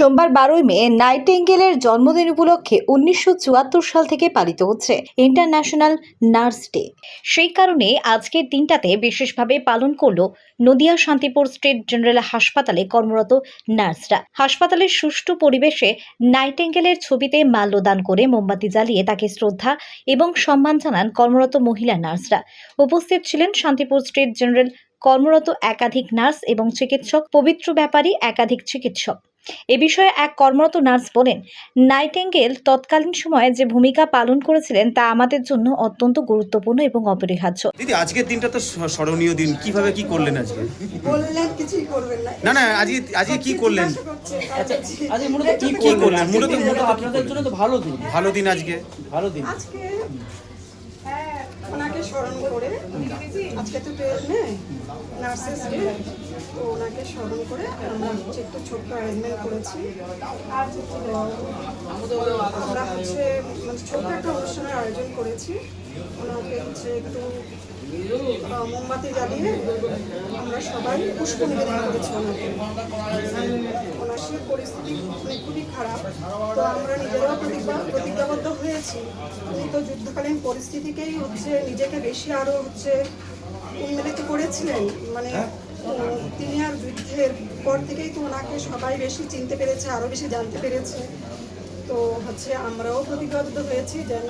সোমবার বারোই মে নাইটেঙ্গেলের জন্মদিন উপলক্ষে উনিশশো চুয়াত্তর সাল থেকে পালিত হচ্ছে ইন্টারন্যাশনাল নার্স ডে। সেই কারণে আজকের দিনটাতে বিশেষভাবে পালন করল নদিয়া শান্তিপুর স্টেট জেনারেল হাসপাতালে কর্মরত নার্সরা। হাসপাতালের সুষ্ঠু পরিবেশে নাইটেঙ্গেলের ছবিতে মাল্যদান করে মোমবাতি জ্বালিয়ে তাকে শ্রদ্ধা এবং সম্মান জানান কর্মরত মহিলা নার্সরা। উপস্থিত ছিলেন শান্তিপুর স্টেট জেনারেল কর্মরত একাধিক নার্স এবং চিকিৎসক, পবিত্র ব্যাপারী একাধিক চিকিৎসক। এ বিষয়ে এক কর্মরত নার্স বলেন নাইটেঙ্গেল তৎকালীন সময়ে যে ভূমিকা পালন করেছিলেন তা আমাদের জন্য অত্যন্ত গুরুত্বপূর্ণ এবং অপরিহার্য। দিদি আজকের দিনটা তো স্মরণীয় দিন। কীভাবে কি করলেন আজকে? বললেন কিছুই করবেন না। না না আজকে আজকে কি করলেন? আচ্ছা আজকে মূলত কি কি করলেন? মূলত- মূলত আপনাদের জন্য তো ভালো দিন। ভালো দিন আজকে? ভালো দিন। আজকে হ্যাঁ ওনাকে স্মরণ করে। আজকে তো নার্সেস ডে তো ওনাকে স্মরণ করে আমরা হচ্ছে একটু ছোট্ট অ্যারেঞ্জমেন্ট করেছি। আমরা হচ্ছে মানে ছোট্ট একটা অনুষ্ঠানের আয়োজন করেছি। ওনাকে হচ্ছে একটু মোমবাতি জ্বালিয়ে আমরা সবাই পুষ্প নিবেদন করেছি ওনাকে। ওনার সে পরিস্থিতি মানে খুবই খারাপ। তো আমরা নিজেরাও প্রতিজ্ঞা, প্রতিজ্ঞাবদ্ধ হয়েছি। তো যুদ্ধকালীন পরিস্থিতিকেই হচ্ছে নিজেকে বেশি আরও হচ্ছে উন্মিলিত করেছিলেন। মানে তিনি আর যুদ্ধের পর থেকেই তো ওনাকে সবাই বেশি চিনতে পেরেছে, আরও বেশি জানতে পেরেছে। তো হচ্ছে আমরাও প্রতিজ্ঞাবদ্ধ হয়েছি যেন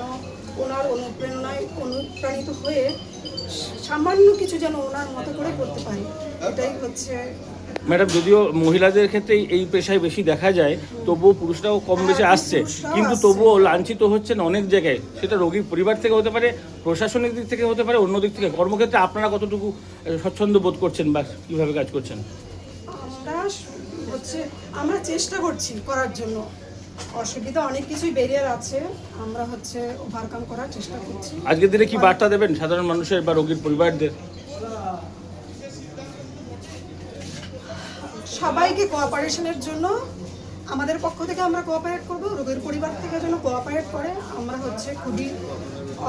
ওনার অনুপ্রেরণায় অনুপ্রাণিত হয়ে সামান্য কিছু যেন ওনার মতো করে করতে পারি। এটাই হচ্ছে ম্যাডাম যদিও মহিলাদের ক্ষেত্রে এই পেশায় বেশি দেখা যায় তবুও পুরুষরাও কম বেশি আসছে। কিন্তু তবুও লাঞ্ছিত হচ্ছেন অনেক জায়গায়। সেটা রোগীর পরিবার থেকে হতে পারে প্রশাসনিক দিক থেকে হতে পারে অন্য দিক থেকে। কর্মক্ষেত্রে আপনারা কতটুকু স্বচ্ছন্দ বোধ করছেন বা কীভাবে কাজ করছেন? হচ্ছে আমরা চেষ্টা করছি করার জন্য। অসুবিধা অনেক কিছুই বেরিয়ে আছে। আমরা হচ্ছে ওভারকাম করার চেষ্টা করছি। আজকের দিনে কি বার্তা দেবেন সাধারণ মানুষের বা রোগীর পরিবারদের? সবাইকে কোঅপারেশনের জন্য আমাদের পক্ষ থেকে আমরা কোঅপারেট করব রোগের পরিবার থেকে যেন কোঅপারেট করে। আমরা হচ্ছে খুবই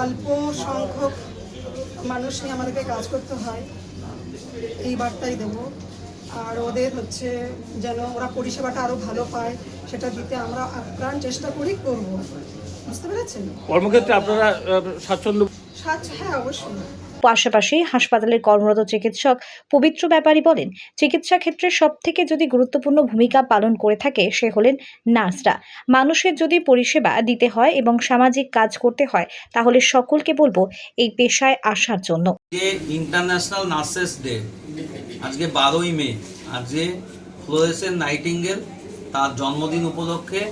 অল্প সংখ্যক মানুষ নিয়ে আমাদেরকে কাজ করতে হয়। এই বার্তাই দেব। আর ওদের হচ্ছে যেন ওরা পরিষেবাটা আরও ভালো পায় সেটা দিতে আমরা আপ্রাণ চেষ্টা করি করব। বুঝতে পেরেছেন? কর্মক্ষেত্রে আপনারা স্বাচ্ছন্দ্য সাচ হ্যাঁ অবশ্যই। পাশাপাশি হাসপাতালের কর্মরত চিকিৎসক পবিত্র ব্যাপারী বলেন, চিকিৎসা ক্ষেত্রে সব থেকে যদি গুরুত্বপূর্ণ ভূমিকা পালন করে থাকে সে হলেন নার্সরা। মানুষের যদি পরিষেবা দিতে হয় এবং সামাজিক কাজ করতে হয়, তাহলে সকলকে বলব এই পেশায় আসার জন্য। ইন্টারন্যাশনাল নার্সেস ডে আজকে বারোই মে, আজকে ফ্লোরেসেন নাইটিঙ্গেল তার জন্মদিন উপলক্ষে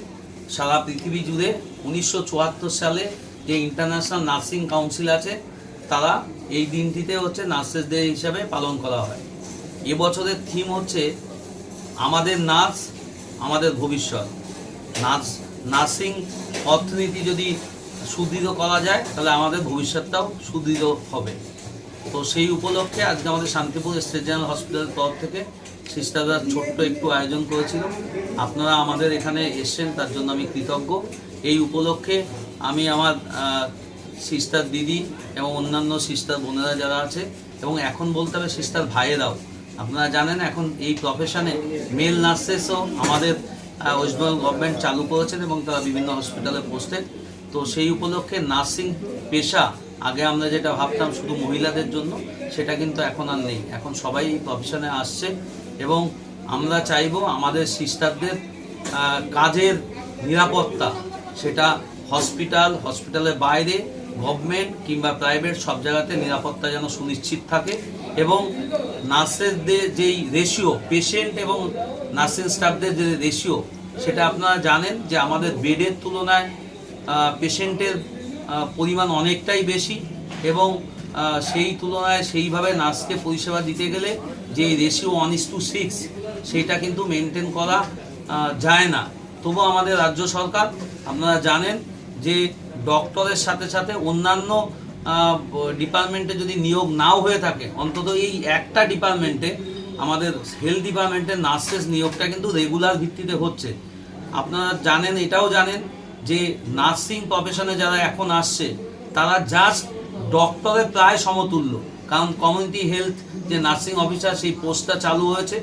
সারা পৃথিবী জুড়ে উনিশশো চুয়াত্তর সালে যে ইন্টারন্যাশনাল নার্সিং কাউন্সিল আছে, তারা এই দিনটিতে হচ্ছে নার্সেস ডে হিসাবে পালন করা হয়। এবছরের থিম হচ্ছে আমাদের নার্স, আমাদের ভবিষ্যৎ। নার্স, নার্সিং অর্থনীতি যদি সুদৃঢ় করা যায়, তাহলে আমাদের ভবিষ্যৎটাও সুদৃঢ় হবে। তো সেই উপলক্ষে আজকে আমাদের শান্তিপুর স্টেট জেনারেল হসপিটালের তরফ থেকে সিস্টাররা ছোট্ট একটু আয়োজন করেছিল। আপনারা আমাদের এখানে এসছেন, তার জন্য আমি কৃতজ্ঞ। এই উপলক্ষে আমি আমার সিস্টার দিদি এবং অন্যান্য সিস্টার বোনেরা যারা আছে, এবং এখন বলতে হবে সিস্টার ভাইয়েরাও। আপনারা জানেন এখন এই প্রফেশনে মেল নার্সেসও আমাদের ওয়েস্ট বেঙ্গল গভর্নমেন্ট চালু করেছেন এবং তারা বিভিন্ন হসপিটালে পোস্টেড তো সেই উপলক্ষে নার্সিং পেশা, আগে আমরা যেটা ভাবতাম শুধু মহিলাদের জন্য, সেটা কিন্তু এখন আর নেই। এখন সবাই এই প্রফেশনে আসছে এবং আমরা চাইব আমাদের সিস্টারদের কাজের নিরাপত্তা, সেটা হসপিটাল হসপিটালের বাইরে গভর্নমেন্ট কিংবা প্রাইভেট সব জায়গাতে নিরাপত্তা যেন সুনিশ্চিত থাকে এবং নার্সেসদের যেই রেশিও পেশেন্ট এবং নার্সিং স্টাফদের যে রেশিও সেটা আপনারা জানেন যে আমাদের বেডের তুলনায় পেশেন্টের পরিমাণ অনেকটাই বেশি এবং সেই তুলনায় সেইভাবে নার্সকে পরিষেবা দিতে গেলে যে ratio one is to six সেইটা কিন্তু মেনটেন করা যায় না। তবু আমাদের রাজ্য সরকার, আপনারা জানেন যে ডক্টরের সাথে সাথে অন্যান্য ডিপার্টমেন্টে যদি নিয়োগ নাও হয়ে থাকে, অন্তত এই একটা ডিপার্টমেন্টে, আমাদের হেলথ ডিপার্টমেন্টের নার্সেস নিয়োগটা কিন্তু রেগুলার ভিত্তিতে হচ্ছে। আপনারা জানেন, এটাও জানেন যে নার্সিং প্রফেশনে যারা এখন আসছে, তারা জাস্ট ডক্টরের প্রায় সমতুল্য। কারণ কমিউনিটি হেলথ যে নার্সিং অফিসার সেই পোস্টটা চালু হয়েছে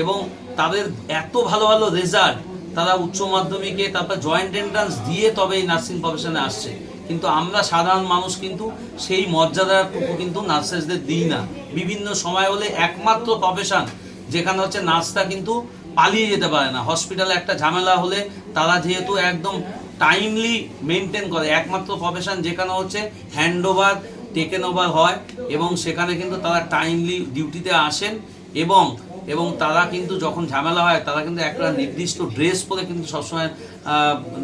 এবং তাদের এত ভালো ভালো রেজাল্ট তারা উচ্চ মাধ্যমিকে তারপর জয়েন্ট এন্ট্রান্স দিয়ে তবে এই নার্সিং প্রফেশনে আসছে। কিন্তু আমরা সাধারণ মানুষ কিন্তু সেই মর্যাদাটুকু কিন্তু নার্সেসদের দিই না। বিভিন্ন সময় হলে একমাত্র প্রফেশন যেখানে হচ্ছে নার্সটা কিন্তু পালিয়ে যেতে পারে না। হসপিটালে একটা ঝামেলা হলে তারা যেহেতু একদম টাইমলি মেনটেন করে, একমাত্র প্রফেশন যেখানে হচ্ছে হ্যান্ড ওভার টেকেন ওভার হয় এবং সেখানে কিন্তু তারা টাইমলি ডিউটিতে আসেন এবং এবং তারা কিন্তু যখন ঝামেলা হয়, তারা কিন্তু একটা নির্দিষ্ট ড্রেস পরে কিন্তু সবসময়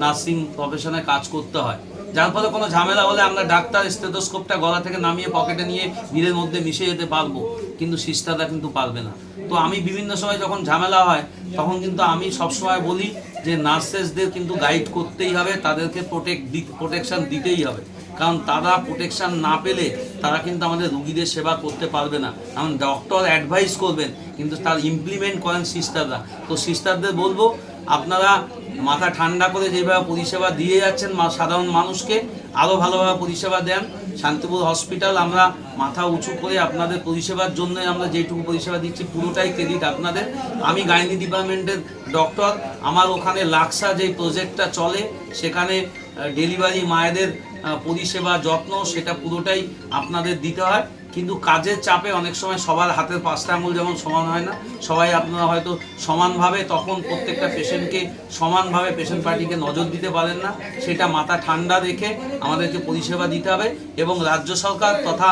নার্সিং প্রফেশনে কাজ করতে হয়। যার ফলে কোনো ঝামেলা হলে আমরা ডাক্তার স্টেথোস্কোপটা গলা থেকে নামিয়ে পকেটে নিয়ে ভিড়ের মধ্যে মিশে যেতে পারব, কিন্তু সিস্টাররা কিন্তু পারবে না। তো আমি বিভিন্ন সময় যখন ঝামেলা হয়, তখন কিন্তু আমি সবসময় বলি যে নার্সেসদের কিন্তু গাইড করতেই হবে, তাদেরকে প্রোটেক্ট প্রোটেকশন দিতেই হবে। কারণ তারা প্রোটেকশান না পেলে তারা কিন্তু আমাদের রুগীদের সেবা করতে পারবে না। কারণ ডক্টর অ্যাডভাইস করবেন, কিন্তু তার ইমপ্লিমেন্ট করেন সিস্টাররা তো সিস্টারদের বলব, আপনারা মাথা ঠান্ডা করে যেভাবে পরিষেবা দিয়ে যাচ্ছেন সাধারণ মানুষকে আরও ভালোভাবে পরিষেবা দেন। শান্তিপুর হসপিটাল আমরা মাথা উঁচু করে আপনাদের পরিষেবার জন্য আমরা যেটুকু পরিষেবা দিচ্ছি, পুরোটাই ক্রেডিট আপনাদের। আমি গাইনি ডিপার্টমেন্টের ডক্টর আমার ওখানে লাক্সা যে প্রজেক্টটা চলে, সেখানে ডেলিভারি মায়েদের পরিষেবা যত্ন সেটা পুরোটাই আপনাদের দিতে হয়। কিন্তু কাজের চাপে অনেক সময় সবার হাতের পাঁচটা আঙুল যেমন সমান হয় না সবাই আপনারা হয়তো সমানভাবে তখন প্রত্যেকটা পেশেন্টকে সমানভাবে পেশেন্ট পার্টিকে নজর দিতে পারেন না। সেটা মাথা ঠান্ডা রেখে আমাদেরকে পরিষেবা দিতে হবে এবং রাজ্য সরকার তথা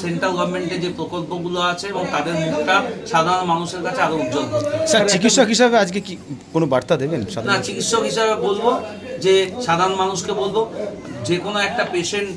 সেন্ট্রাল গভর্নমেন্টের যে প্রকল্পগুলো আছে এবং তাদের মুখটা সাধারণ মানুষের কাছে আরও উজ্জ্বল। স্যার চিকিৎসক হিসাবে আজকে কি কোনো বার্তা দেবেন না চিকিৎসক হিসাবে বলব যে সাধারণ মানুষকে বলব যে কোনো একটা পেশেন্ট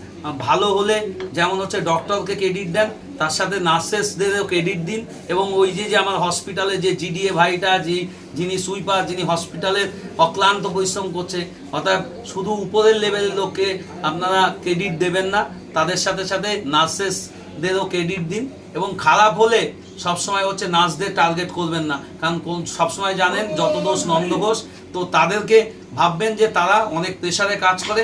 ভালো হলে, যেমন হচ্ছে ডক্টরকে ক্রেডিট দেন, তার সাথে নার্সেসদেরও ক্রেডিট দিন এবং ওই যে যে আমার হসপিটালে যে জিডিএ ভাইটা, যে, যিনি সুইপার যিনি হসপিটালের অক্লান্ত পরিশ্রম করছে, অর্থাৎ শুধু উপরের লেভেলের লোককে আপনারা ক্রেডিট দেবেন না, তাদের সাথে সাথে নার্সেসদেরও ক্রেডিট দিন এবং খারাপ হলে সবসময় হচ্ছে নার্সদের টার্গেট করবেন না। কারণ কোন, সবসময় জানেন যত দোষ, নন্দ ঘোষ তো তাদেরকে ভাববেন যে তারা অনেক প্রেশারে কাজ করে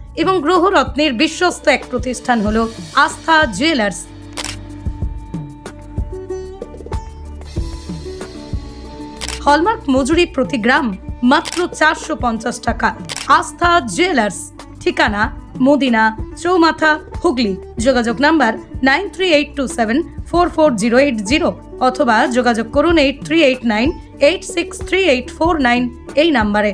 এবং গ্রহরত্নের বিশ্বস্ত এক প্রতিষ্ঠান হল আস্থা জুয়েলার্স। হলমার্ক মজুরি প্রতি গ্রাম মাত্র চারশো পঞ্চাশ টাকা। আস্থা জুয়েলার্স, ঠিকানা মদিনা চৌমাথা হুগলি। যোগাযোগ number nine three eight two seven four four zero eight zero অথবা যোগাযোগ করুন eight three eight nine eight six three eight four nine এই নাম্বারে।